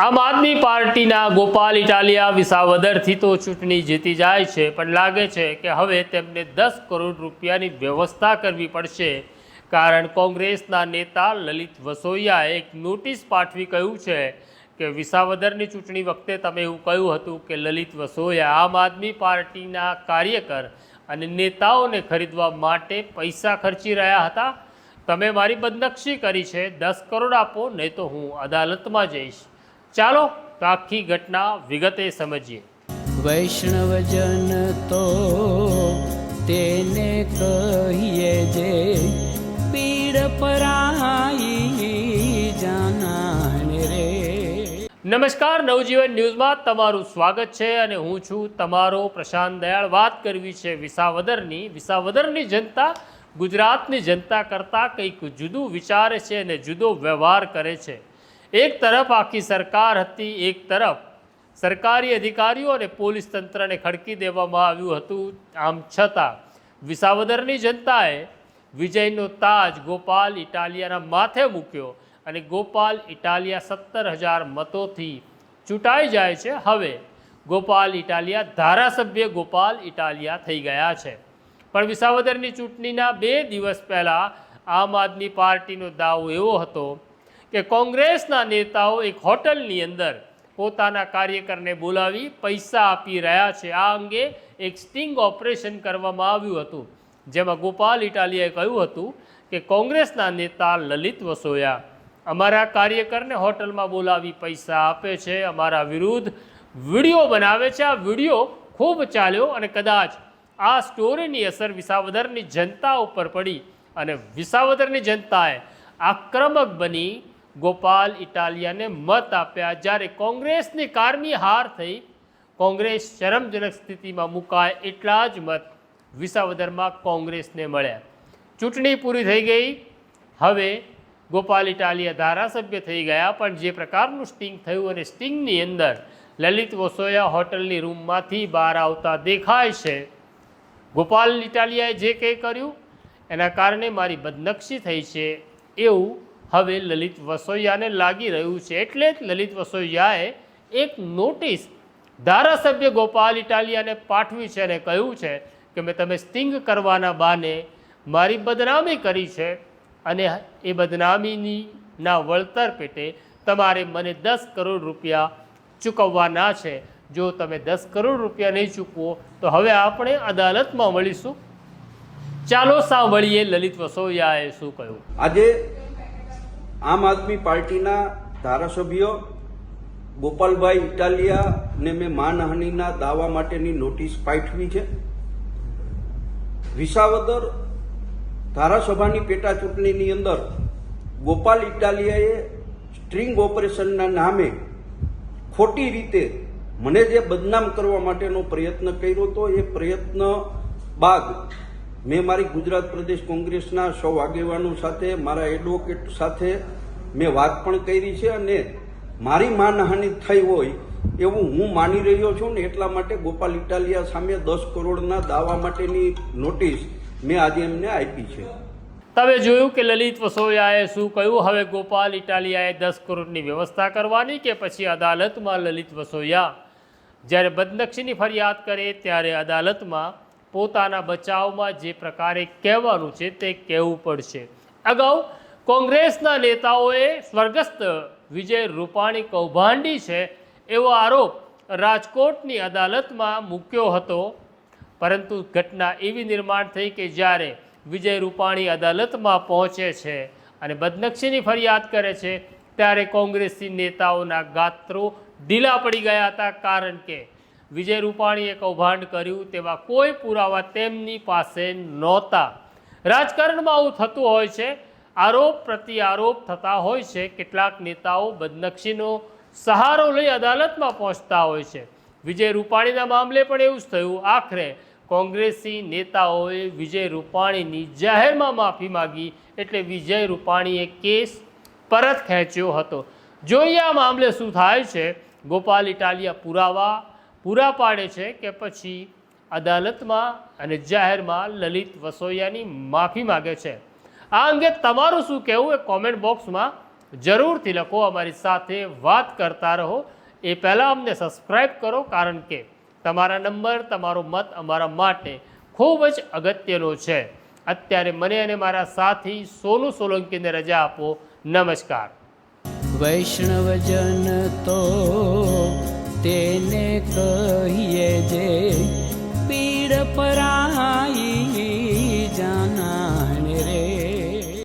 આમ આદમી પાર્ટીના ગોપાલ ઇટાલિયા વિસાવદરથી તો ચૂંટણી જીતી જાય છે, પણ લાગે છે કે હવે તેમને દસ કરોડ રૂપિયાની વ્યવસ્થા કરવી પડશે. કારણ કોંગ્રેસના નેતા લલિત વસોયાએ એક નોટિસ પાઠવી કહ્યું છે કે વિસાવદરની ચૂંટણી વખતે તમે એવું કહ્યું હતું કે લલિત વસોયા આમ આદમી પાર્ટીના કાર્યકર અને નેતાઓને ખરીદવા માટે પૈસા ખર્ચી રહ્યા હતા. તમે મારી બદનક્ષી કરી છે, દસ કરોડ આપો, નહીં તો હું અદાલતમાં જઈશ. ચાલો તો આખી ઘટના વિગતે સમજીએ. વૈષ્ણવજન તો તેને કહીએ જે પીડ પરાઈ જાનાને રે. નમસ્કાર નવજીવન ન્યૂઝમાં તમારું સ્વાગત છે અને હું છું તમારો પ્રશાંત દયાળ. વાત કરવી છે વિસાવદરની. વિસાવદરની જનતા ગુજરાતની જનતા કરતાં કંઈક જુદું વિચારે છે અને જુદો વ્યવહાર કરે છે. એક તરફ આખી સરકાર હતી, એક તરફ સરકારી અધિકારીઓ અને પોલીસ તંત્રને ખડકી દેવામાં આવ્યું હતું. આમ છતાં વિસાવદરની જનતાએ વિજયનો તાજ ગોપાલ ઇટાલિયાના માથે મૂક્યો અને ગોપાલ ઇટાલિયા સત્તર હજાર મતોથી ચૂંટાઈ જાય છે. હવે ગોપાલ ઇટાલિયા ધારાસભ્ય ગોપાલ ઇટાલિયા થઈ ગયા છે. પણ વિસાવદરની ચૂંટણીના બે દિવસ પહેલાં આમ આદમી પાર્ટીનો દાવો એવો હતો કે કોંગ્રેસના નેતાઓ એક હોટલની અંદર પોતાના કાર્યકરને બોલાવી પૈસા આપી રહ્યા છે. આ અંગે એક સ્ટિંગ ઓપરેશન કરવામાં આવ્યું હતું. જેમાં ગોપાલ ઇટાલિયાએ કહ્યું હતું કે કોંગ્રેસના નેતા લલિત વસોયા અમારા કાર્યકરને હોટલમાં બોલાવી પૈસા આપે છે, અમારા વિરુદ્ધ વીડિયો બનાવે છે. આ વીડિયો ખૂબ ચાલ્યો અને કદાચ આ સ્ટોરીની અસર વિસાવદરની જનતા ઉપર પડી અને વિસાવદરની જનતાએ આક્રમક બની ગોપાલ ઇટાલિયાને મત આપ્યા. જ્યારે કોંગ્રેસની કારમી હાર થઈ, કોંગ્રેસ શરમજનક સ્થિતિમાં મુકાય એટલા જ મત વિસાવદરમાં કોંગ્રેસને મળ્યા. ચૂંટણી પૂરી થઈ ગઈ. હવે ગોપાલ ઇટાલિયા ધારાસભ્ય થઈ ગયા, પણ જે પ્રકારનું સ્ટિંગ થયું અને સ્ટિંગની અંદર લલિત વસોયા હોટલની રૂમમાંથી બહાર આવતા દેખાય છે. ગોપાલ ઇટાલિયાએ જે કંઈ કર્યું, એના કારણે મારી બદનક્ષી થઈ છે એવું હવે લલિત વસોયાને લાગી રહ્યું છે એટલે જ લલિત વસોયાએ એક નોટિસ ધારાસભ્ય ગોપાલ ઇટાલિયાને પાઠવી છે અને કહ્યું છે કે મેં તમે સ્ટિંગ કરવાના બાને મારી બદનામી કરી છે અને એ બદનામીની વળતર પેટે તમારે મને દસ કરોડ રૂપિયા ચૂકવવાના છે. જો તમે દસ કરોડ રૂપિયા નહીં ચૂકવો, તો હવે આપણે અદાલતમાં મળીશું. ચાલો સાંભળીએ લલિત વસોયાએ શું કહ્યું. આજે આમ આદમી પાર્ટીના ધારાસભ્યો ગોપાલભાઈ ઇટાલિયાને મેં માનહાનિના દાવા માટેની નોટિસ પાઠવી છે. વિસાવદર ધારાસભાની પેટા ચૂંટણીની અંદર ગોપાલ ઇટાલિયાએ સ્ટ્રિંગ ઓપરેશનના નામે ખોટી રીતે મને જે બદનામ કરવા માટેનો પ્રયત્ન કર્યો હતો એ પ્રયત્ન બાદ મેં મારી ગુજરાત પ્રદેશ કોંગ્રેસના સૌ આગેવાનો સાથે, મારા એડવોકેટ સાથે મેં વાત પણ કરી છે અને મારી માનહાનિ થઈ હોય એવું હું માની રહ્યો છું ને એટલા માટે ગોપાલ ઇટાલિયા સામે દસ કરોડના દાવા માટેની નોટિસ મેં આજે એમને આપી છે. તમે જોયું કે લલિત વસોયાએ શું કહ્યું? હવે ગોપાલ ઇટાલિયાએ દસ કરોડની વ્યવસ્થા કરવાની કે પછી અદાલતમાં લલિત વસોયા? જ્યારે બદનક્ષીની ફરિયાદ કરે ત્યારે અદાલતમાં પોતાના બચાવમાં જે પ્રકારે કહેવાનું છે તે કહેવું પડશે. અગાઉ કોંગ્રેસના નેતાઓએ સ્વર્ગસ્થ વિજય રૂપાણી કૌભાંડી છે એવો આરોપ રાજકોટની અદાલતમાં મૂક્યો હતો. પરંતુ ઘટના એવી નિર્માણ થઈ કે જ્યારે વિજય રૂપાણી અદાલતમાં પહોંચે છે અને બદનક્ષીની ફરિયાદ કરે છે, ત્યારે કોંગ્રેસી નેતાઓના ગાત્રો ઢીલા પડી ગયા હતા. કારણ કે વિજય રૂપાણીએ કૌભાંડ કર્યું તેવા કોઈ પુરાવા તેમની પાસે નહોતા. રાજકારણમાં આવું થતું હોય છે. આરોપ પ્રતિ આરોપ થતા હોય છે. કેટલાક નેતાઓ બદનક્ષીનો સહારો લઈ અદાલતમાં પહોંચતા હોય છે. વિજય રૂપાણીના મામલે પણ એવું જ થયું. આખરે કોંગ્રેસી નેતાઓએ વિજય રૂપાણીની જાહેરમાં માફી માગી એટલે વિજય રૂપાણીએ કેસ પરત ખેંચ્યો હતો. જોઈએ આ મામલે શું થાય છે. ગોપાલ ઇટાલિયા પુરાવા પૂરા પાડે છે કે પછી અદાલતમાં અને જાહેરમાં લલિત વસોયાની માફી માગે છે. આ અંગે તમારું શું કહેવું એ કોમેન્ટ બોક્સમાં જરૂરથી લખો. અમારી સાથે વાત કરતા રહો. એ પહેલાં અમને સબસ્ક્રાઈબ કરો કારણ કે તમારા નંબર, તમારો મત અમારા માટે ખૂબ જ અગત્યનો છે. અત્યારે મને અને મારા સાથી સોનુ સોલંકીને રજા આપો. નમસ્કાર. વૈષ્ણવજન તો કહીએ જે